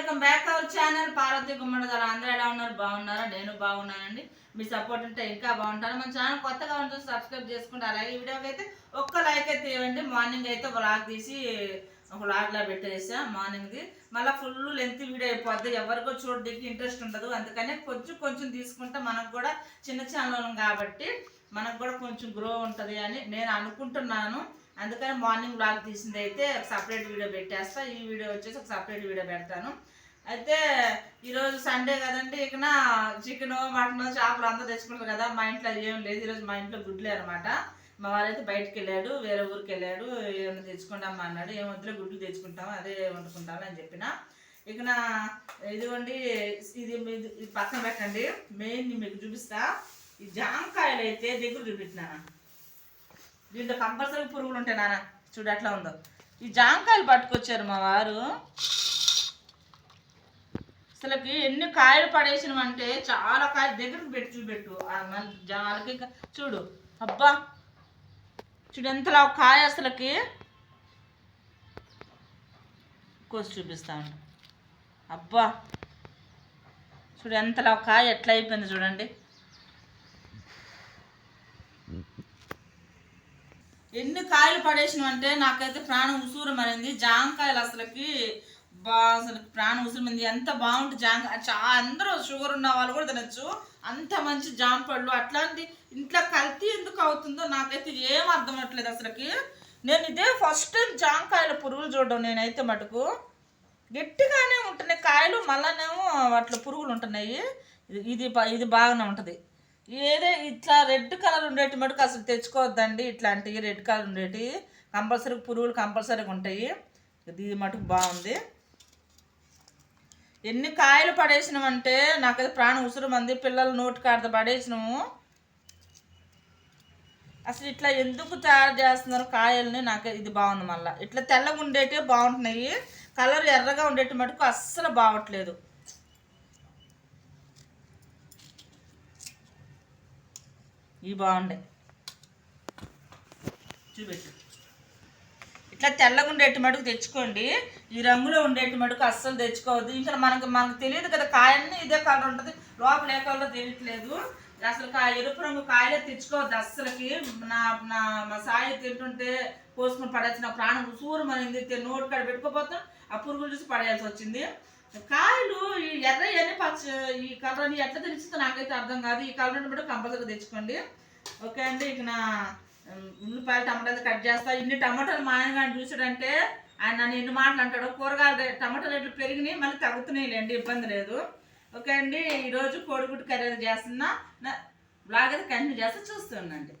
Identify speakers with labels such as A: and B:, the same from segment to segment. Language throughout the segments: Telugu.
A: Welcome back our channel. Parvati Gummadi గారు అందరూ ఎలా ఉన్నారు? బాగున్నారా? నేను బాగున్నానండి. మీ సపోర్ట్ ఉంటే ఇంకా బాగుంటాను. మన ఛానల్ కొత్తగా ఉంటుంది సబ్స్క్రైబ్ చేసుకుంటే అలాగే ఈ వీడియోకి అయితే ఒక్క లైక్ అయితే ఇవ్వండి. మార్నింగ్ అయితే వ్లాగ్ తీసి ఒక వ్లాగ్లా పెట్టేసా మార్నింగ్ది. మళ్ళీ ఫుల్ లెంత్ వీడియో అయిపోద్ది. ఎవరికో చూడడానికి ఇంట్రెస్ట్ ఉండదు. అందుకనే కొంచెం కొంచెం తీసుకుంటే మనకు కూడా చిన్న ఛానల్ కాబట్టి మనకు కూడా కొంచెం గ్రో ఉంటుంది అని నేను అనుకుంటున్నాను. అందుకని మార్నింగ్ బ్లాగ్ తీసింది అయితే ఒక సపరేట్ వీడియో పెట్టేస్తా. ఈ వీడియో వచ్చేసి ఒక సపరేట్ వీడియో పెడతాను. అయితే ఈరోజు సండే కదండి ఇక చికెన్ మటన్ చేపలు అందరూ తెచ్చుకుంటారు కదా మా ఇంట్లో ఏం లేదు. ఈరోజు మా ఇంట్లో గుడ్లే అనమాట మా వారైతే బయటకు వెళ్ళాడు వేరే ఊరికి వెళ్ళాడు ఏమైనా తెచ్చుకుంటామా అన్నాడు. ఏం గుడ్లు తెచ్చుకుంటాం అదే వండుకుంటాం అని చెప్పిన. ఇక ఇదిగోండి ఇది ఇది- ఇది పక్కన పెట్టండి. మెయిన్ మీకు చూపిస్తా. ఈ జామకాయలు అయితే దగ్గర చూపించినా దీంట్లో కంపల్సరీ పురుగులు ఉంటాయి నాన్న. చూడు అట్లా ఉందో. ఈ జామకాయలు పట్టుకొచ్చారు మా వారు. అసలుకి ఎన్ని కాయలు పడేసినవంటే చాలా కాయలు దగ్గరకు పెట్టి చూపెట్టు. ఆ మన జనాలకి ఇంకా చూడు. అబ్బా! చూడు ఎంతలా ఒక కాయ అసలుకి. కోసి చూపిస్తాను అబ్బా! చూడు ఎంతలా ఒక కాయ ఎట్లా అయిపోయింది చూడండి. ఎన్ని కాయలు పడేసినవంటే నాకైతే ప్రాణం ఉసూరమైంది జాంకాయలు అసలుకి బా అసలు ప్రాణం ఉసూరు ఎంత బాగుంటుంది జాంకాయ చాలా అందరూ షుగర్ ఉన్న వాళ్ళు కూడా తినచ్చు. అంత మంచి జాంపళ్ళు. అట్లాంటి ఇంట్లో కల్తీ ఎందుకు అవుతుందో నాకైతే ఏం అర్థం అవ్వట్లేదు అసలుకి. నేను ఇదే ఫస్ట్ టైం జాంకాయల పురుగులు చూడడం నేనైతే మటుకు. గట్టిగానే ఉంటున్నాయి కాయలు మళ్ళానేమో అట్లా పురుగులు ఉంటున్నాయి ఇది ఇది బా- ఇది బాగానే ఉంటుంది. ఏదే ఇట్లా రెడ్ కలర్ ఉండేటి మటుకు అసలు తెచ్చుకోవద్దండి. ఇట్లాంటివి రెడ్ కలర్ ఉండేటి. కంపల్సరీ పురుగులు కంపల్సరీగా ఉంటాయి. ఇది మటుకు బాగుంది. ఎన్ని కాయలు పడేసినామంటే నాకైతే ప్రాణం ఉసురు మంది పిల్లలు నోటి కాడత పడేసినాము. అసలు ఇట్లా ఎందుకు తయారు చేస్తున్నారు కాయల్ని? నాకు ఇది బాగుంది మళ్ళీ. ఇట్లా తెల్లగా ఉండేటివి బాగుంటున్నాయి. కలర్ ఎర్రగా ఉండేటి మటుకు అస్సలు బాగట్లేదు. ఇవి బాగుండే. చూపెట్టు. ఇట్లా తెల్లగా ఉండేటి మటుకు తెచ్చుకోండి. ఈ రంగులో ఉండేటి మటుకు అస్సలు తెచ్చుకోవద్దు. ఇంకా మనకు మనకు తెలియదు కదా కాయన్ని ఇదే కలర్ ఉంటుంది. లోపల ఏ కలర్ తెలియట్లేదు. అసలు కా ఎరుపు రంగు కాయలే తెచ్చుకోవద్దు అస్సలకి. నా నా మా సాయి తింటుంటే కోసుకుని పడేసిన ప్రాణం ఉసూరు మరింది నోటి కాడ పెట్టుకోపోతాం. ఆ పురుగులు చూసి పడేయాల్సి వచ్చింది. కాయలు ఈ ఎర్ర అని పచ్చ ఈ కలర్ అని ఎట్లా తెలుస్తుందో నాకైతే అర్థం కాదు. ఈ కలర్ కూడా కంపల్సరీ తెచ్చుకోండి. ఓకే అండి ఇక నా ఉల్లిపాయలు టమాటాలు కట్ చేస్తా. ఇన్ని టమాటాలు మా ఆయన కానీ చూసాడంటే ఆయన నన్ను ఎన్ని మాటలు అంటాడు కూరగాయలు టమాటాలు రేట్లు పెరిగినాయి మళ్ళీ తగ్గుతున్నాయిలేండి ఇబ్బంది లేదు. ఓకే అండి ఈరోజు కోడిగుడ్డు కర్రీ చేస్తున్నా. బ్లాగ్ అయితే కంటిన్యూ చేస్తే చూస్తుండండి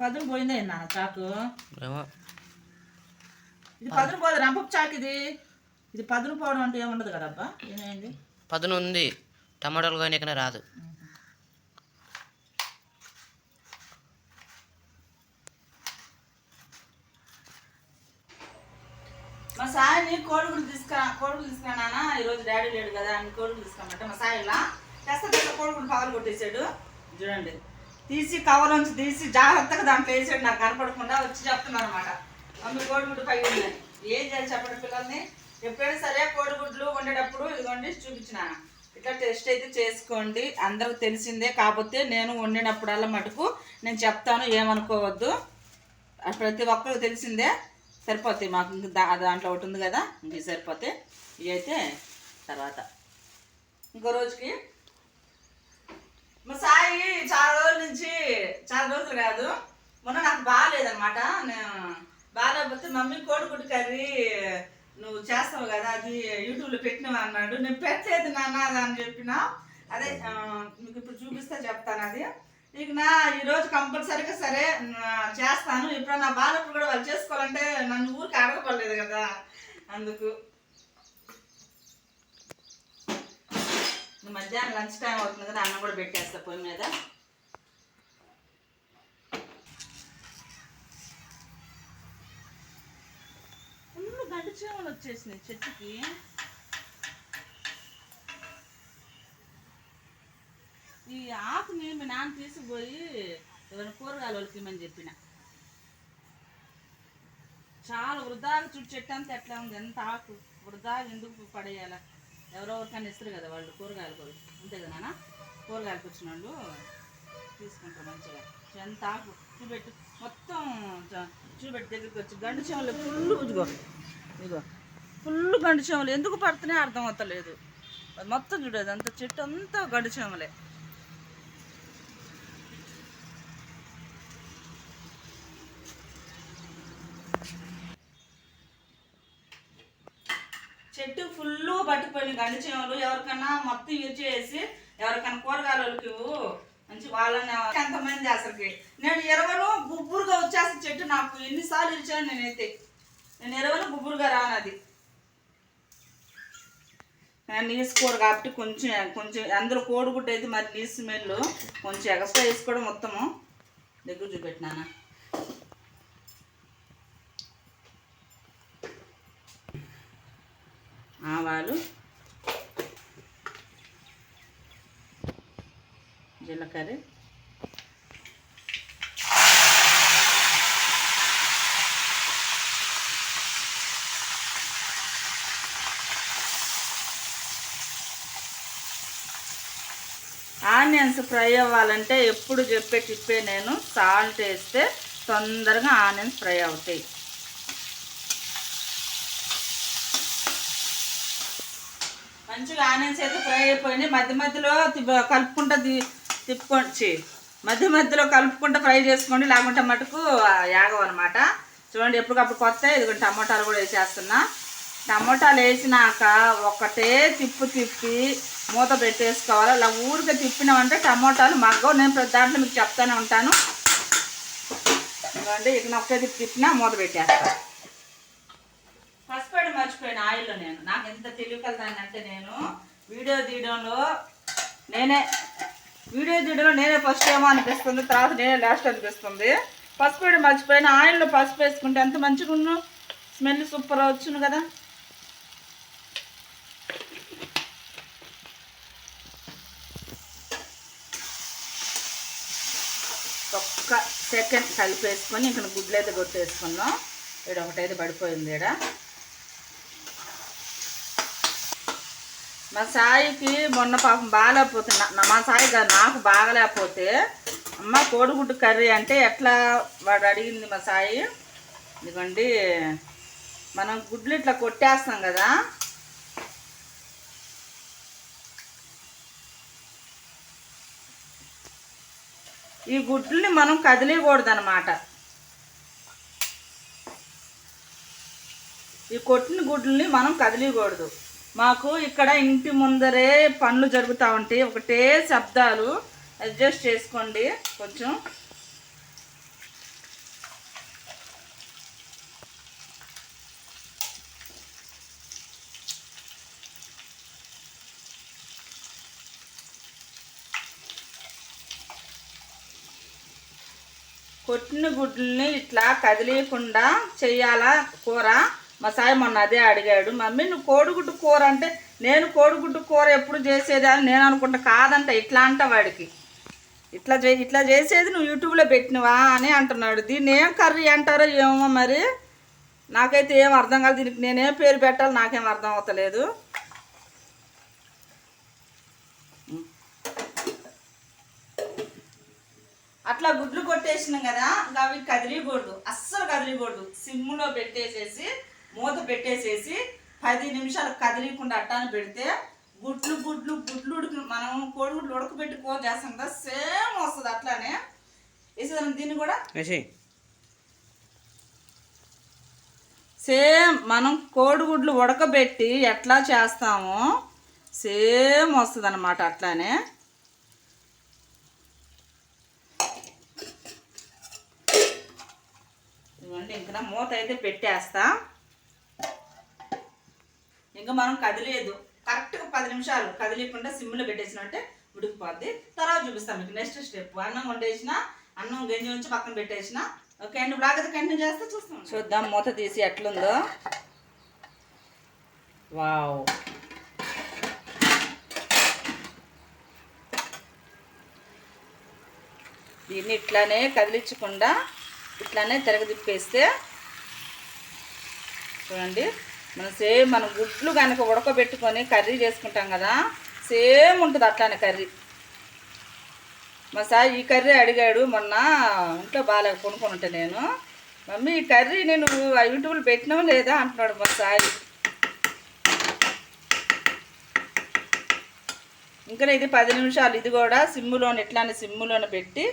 A: పదును పోయిందే నా చాకు?
B: ఏమో.
A: ఇది పదును పోదు రంపపు చాకు ఇది. ఇది పదును పోవడం అంటే ఏముండదు కదా అబ్బా ఏమైంది?
B: పదును ఉంది. టమాటాలు కానీ ఇక్కడ రాదు.
A: మా సాయిని కోడిగుడ్లు తీసుకురా కోడిగుడ్లు తీసుకురానా ఈరోజు డాడీ లేడు కదా అని కోడిగుడ్లు తీసుకురమ్మంటే మా సాయిలా తెస్త తెస్త కోడిగుడ్లు పగలు కొట్టేశాడు చూడండి. తీసి కవర్ నుంచి తీసి జాగ్రత్తగా దాంట్లో వేసాడు నాకు కనపడకుండా వచ్చి చెప్తున్నాను అనమాట మమ్మీ కోడిగుడ్డు పై ఉన్నాయి ఏం చేయాలి చెప్పండి పిల్లల్ని? ఎప్పుడైనా సరే కోడిగుడ్లు వండేటప్పుడు ఇదిగోండి చూపించినాను. ఇట్లా టెస్ట్ అయితే చేసుకోండి. అందరికి తెలిసిందే. కాకపోతే నేను వండినప్పుడల్లా మటుకు నేను చెప్తాను ఏమనుకోవద్దు. ప్రతి ఒక్కరికి తెలిసిందే. సరిపోతాయి మాకు దా దాంట్లో ఒకటి ఉంది కదా ఇంక సరిపోతే ఇవి అయితే తర్వాత. ఇంకో రోజుకి మా సాయి చాలా రోజుల నుంచి చాలా రోజులు కాదు మొన్న నాకు బాగాలేదనమాట నేను బాగాలేకపోతే మమ్మీ కోడిగుడ్డు కర్రీ నువ్వు చేస్తావు కదా అది యూట్యూబ్లో పెట్టినావు అన్నాడు. నేను పెట్టలేదు నాన్న అది అని చెప్పిన. అదే మీకు ఇప్పుడు చూపిస్తే చెప్తాను అది. ఇక నా ఈరోజు కంపల్సరీగా సరే చేస్తాను. ఇప్పుడు నా బాలప్పుడు కూడా వాళ్ళు చేసుకోవాలంటే నన్ను ఊరికి అడగపడలేదు కదా. అందుకు మధ్యాహ్నం లంచ్ టైం అవుతుంది కదా అన్నం కూడా పెట్టేస్తా పొయ్యి మీద. ఫుల్ గడ్డి చీమలు వచ్చేసినాయి చెట్టుకి. ఈ ఆకుని మీ నాన్న తీసుకుపోయి ఏమైనా కూరగాయలు వాళ్ళకి చెప్పిన. చాలా వృధాగా చుట్టూ చెట్టు అంతా ఎట్లా ఉంది ఎంత ఆకు వృధాగా ఎందుకు పడేయాలా? ఎవరో ఒకరికైనా ఇస్తారు కదా వాళ్ళు కూరగాయలు కూడా అంతే కదా నాన్న? కూరగాయలు వచ్చిన వాళ్ళు తీసుకుంటారు మంచిగా. ఎంత ఆకు చూపెట్టు. మొత్తం చ- చూపెట్టు దగ్గరికి వచ్చి గండు చెవులు ఫుల్ ఇదిగో ఇదిగో. ఫుల్ గండు చెవులు ఎందుకు పడుతున్నాయి అర్థం అవుతలేదు. అది మొత్తం చూడదు అంత చెట్టు అంతా గండు చెమలే చెట్టు ఫుల్ పట్టిపోయిన గండి చేమలు ఎవరికైనా మొత్తం యూజ్ చేసి ఎవరికైనా కూరగాయలు వాళ్ళకి మంచి వాళ్ళని ఎంతమంది అసలుకి. నేను ఎరవను గుబ్బురుగా వచ్చేసి చెట్టు నాకు ఎన్నిసార్లు ఇచ్చాను నేనైతే. నేను ఎరవను గుబ్బురుగా రానది నేను నీసు కూర కాబట్టి కొంచెం కొంచెం అందులో కోడిగుడ్డ అయితే మరి నీసు స్మెల్ కొంచెం ఎక్స్ట్రా వేసుకోవడం మొత్తము. దగ్గర చూపెట్టినానా? ఆవాలు జీలకర్ర ఆనియన్స్ ఫ్రై అవ్వాలంటే ఎప్పుడు చెప్పే టిప్పే నేను. సాల్ట్ వేస్తే తొందరగా ఆనియన్స్ ఫ్రై అవుతాయి. మంచిగా ఆనియన్స్ అయితే ఫ్రై అయిపోయినాయి. మధ్య మధ్యలో తిప్ప- కలుపుకుంటా తిప్పుకొని మధ్య మధ్యలో కలుపుకుంటా ఫ్రై చేసుకోండి. లేకుంటే మటుకు యాగం అనమాట చూడండి ఎప్పటికప్పుడు కొత్త ఇదిగోండి టమోటాలు కూడా వేసేస్తున్నా. టమోటాలు వేసినాక ఒకటే తిప్పు తిప్పి మూత పెట్టేసుకోవాలి. అలా ఊరికే తిప్పినామంటే టమోటాలు మగ్గవు. నేను ప్రతి దాంట్లో మీకు చెప్తానే ఉంటాను. ఇదిగోండి ఇక ఒకటే తిప్పి తిప్పినా మూత పెట్టేస్తాను పసుపేడు మర్చిపోయిన ఆయిల్లో నేను. నాకు ఎంత తెలియగలదాన్ని అంటే నేను వీడియో తీయడంలో నేనే వీడియో తీయడంలో నేనే ఫస్ట్ ఏమో అనిపిస్తుంది తర్వాత నేనే లాస్ట్ అనిపిస్తుంది. పసుపు వేయడం మర్చిపోయిన. ఆయిల్లో పసుపు వేసుకుంటే ఎంత మంచిగా ఉన్ను స్మెల్ సూపర్ వచ్చును కదా. ఒక్క సెకండ్ కలిపేసుకొని ఇక్కడ గుడ్లు అయితే కొట్టేసుకున్నాం. ఇక్కడ ఒకటైతే పడిపోయింది ఇక్కడ. మా సాయికి మొన్న పాపం బాగాలేకపోతే నా- మా సాయి నాకు బాగలేకపోతే అమ్మ కోడిగుడ్డు కర్రీ అంటే ఎట్లా వాడు అడిగింది మా సాయి? ఇదిగోండి మనం గుడ్లు ఇట్లా కొట్టేస్తాం కదా? ఈ గుడ్లని మనం కదిలేయకూడదు అనమాట ఈ కొట్టిన గుడ్లని మనం కదిలేయకూడదు మాకు ఇక్కడ ఇంటి ముందరే పనులు జరుగుతూ ఉంటాయి. ఒకటే శబ్దాలు అడ్జస్ట్ చేసుకోండి కొంచెం. కొట్టిన గుడ్లని ఇట్లా కదిలేయకుండా చేయాలా కూర? మా సాయి మొన్న అదే అడిగాడు మమ్మీ నువ్వు కోడిగుడ్డు కూర అంటే నేను కోడిగుడ్డు కూర ఎప్పుడు చేసేది అని నేను అనుకుంటా కాదంట ఇట్లా అంట వాడికి. ఇట్లా చే ఇట్లా చేసేది నువ్వు యూట్యూబ్లో పెట్టినవా? అని అంటున్నాడు. దీన్ని ఏం కర్రీ అంటారో ఏమో మరి. నాకైతే ఏం అర్థం కాదు. దీనికి నేనేం పేరు పెట్టాలి నాకేం అర్థం అవుతలేదు. అట్లా గుడ్లు కొట్టేసినాం కదా అవి కదిలియకూడదు అస్సలు కదిలియకూడదు సిమ్లో పెట్టేసేసి మూత పెట్టేసేసి పది నిమిషాలు కదిలియకుండా అట్టాను పెడితే గుడ్లు గుడ్లు గుడ్లు ఉడికి మనం కోడిగుడ్లు ఉడకబెట్టి కూర చేస్తాం కదా సేమ్ వస్తుంది అట్లానే. వేసేదాన్ని దీన్ని కూడా? సేమ్ మనం కోడిగుడ్లు ఉడకబెట్టి ఎట్లా చేస్తామో సేమ్ వస్తుంది అనమాట అట్లానే ఇంకా మూత అయితే పెట్టేస్తా. ఇంకా మనం కదిలేదు. కరెక్ట్గా పది నిమిషాలు కదిలేకుండా సిమ్లో పెట్టేసినట్టే ఉడికిపోద్ది తర్వాత చూపిస్తాం మీకు. నెక్స్ట్ స్టెప్ అన్నం వండేసిన అన్నం గంజి ఉంచి పక్కన పెట్టేసిన ఓకే అండి బ్లాగ్ కంటిన్యూ చేస్తే చూస్తాం. చూద్దాం మూత తీసి ఎట్లుందో. వావ్. దీన్ని ఇట్లానే కదిలించకుండా ఇట్లానే తిరగదిప్పేస్తే చూడండి. మనం సేమ్ మనం గుడ్లు కనుక ఉడకబెట్టుకొని కర్రీ చేసుకుంటాం కదా సేమ్ ఉంటుంది అట్లానే కర్రీ. మా సాయి ఈ కర్రీ అడిగాడు మొన్న ఇంట్లో బాగా కొనుక్కొని ఉంటా నేను మమ్మీ ఈ కర్రీ నేను యూట్యూబ్లో పెట్టినావు లేదా? అంటున్నాడు మా సాయి. ఇంకా ఇది పది నిమిషాలు ఇది కూడా సిమ్ములోని ఇట్లానే సిమ్ములోనే పెట్టి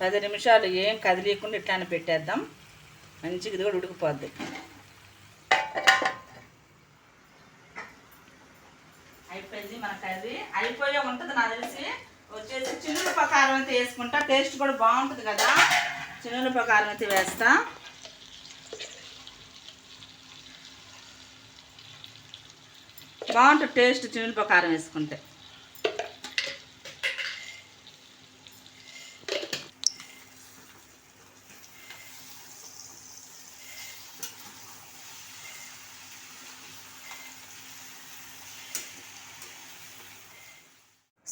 A: పది నిమిషాలు ఏం కదిలీయకుండా ఇట్లానే పెట్టేద్దాం. మంచిగా ఇది కూడా ఉడికిపోద్ది. అది అయిపోయే ఉంటుంది నాకు తెలిసి. వచ్చేసి చిన్నుల ప్రకారం అయితే వేసుకుంటా. టేస్ట్ కూడా బాగుంటుంది కదా. చిన్నుల ప్రకారం అయితే వేస్తా. బాగుంటుంది టేస్ట్ చిన్నుల ప్రకారం వేసుకుంటే.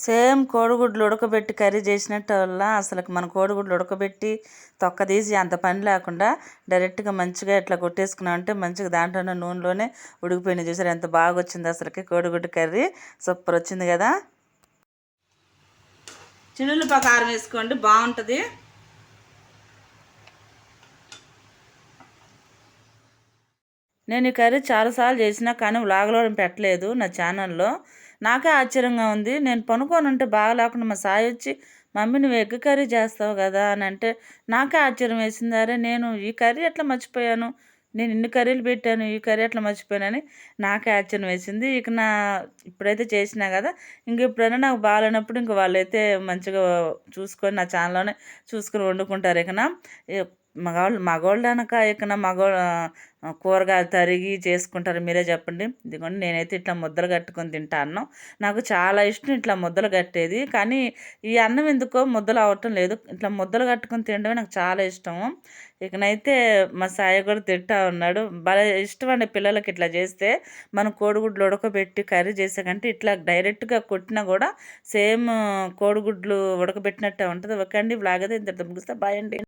A: సేమ్ కోడిగుడ్లు ఉడకబెట్టి కర్రీ చేసినట్టు వల్ల అసలు మన కోడిగుడ్లు ఉడకబెట్టి తొక్క తీసి అంత పని లేకుండా డైరెక్ట్గా మంచిగా ఇట్లా కొట్టేసుకున్నాం అంటే మంచిగా దాంట్లోనే నూనెలోనే ఉడికిపోయినాయి చూసారు? ఎంత బాగా వచ్చింది అసలుకి కోడిగుడ్డు కర్రీ. సూపర్ వచ్చింది కదా? చిన్నులపా కారం వేసుకోండి. బాగుంటుంది. నేను ఈ కర్రీ చాలాసార్లు చేసినా కానీ వ్లాగ్లో పెట్టలేదు నా ఛానల్లో. నాకే ఆశ్చర్యంగా ఉంది. నేను పనుకొని ఉంటే బాగా లేకుండా మా సాయి వచ్చి మమ్మీ నువ్వు ఎగ్ కర్రీ చేస్తావు కదా అని అంటే నాకే ఆశ్చర్యం వేసింది. అరే నేను ఈ కర్రీ ఎట్లా మర్చిపోయాను? నేను ఇన్ని కర్రీలు పెట్టాను ఈ కర్రీ ఎట్లా మర్చిపోయానని నాకే ఆశ్చర్యం వేసింది. ఇక నా ఇప్పుడైతే చేసినా కదా ఇంక ఎప్పుడైనా నాకు బాగాలేనప్పుడు ఇంక వాళ్ళైతే మంచిగా చూసుకొని నా ఛానల్లోనే చూసుకొని వండుకుంటారు. ఇకన మగవాళ్ళు మగవాళ్ళు అనక నా మగ కూరగాయలు తరిగి చేసుకుంటారు మీరే చెప్పండి. ఇదిగోండి నేనైతే ఇట్లా ముద్దలు కట్టుకొని తింటా అన్నం. నాకు చాలా ఇష్టం ఇట్లా ముద్దలు కట్టేది కానీ ఈ అన్నం ఎందుకో ముద్దలు అవ్వటం లేదు. ఇట్లా ముద్దలు కట్టుకొని తినడమే నాకు చాలా ఇష్టము ఇకనైతే మా సాయి కూడా తింటా ఉన్నాడు. భలే ఇష్టం అండి పిల్లలకి ఇట్లా చేస్తే. మనం కోడిగుడ్లు ఉడకబెట్టి కర్రీ చేసాకంటే ఇట్లా డైరెక్ట్గా కొట్టినా కూడా సేమ్ కోడిగుడ్లు ఉడకబెట్టినట్టే ఉంటుంది. ఒకండి బ్లాగ్ అయితే ఇంత ముగిస్తే. బాయ్ అండి.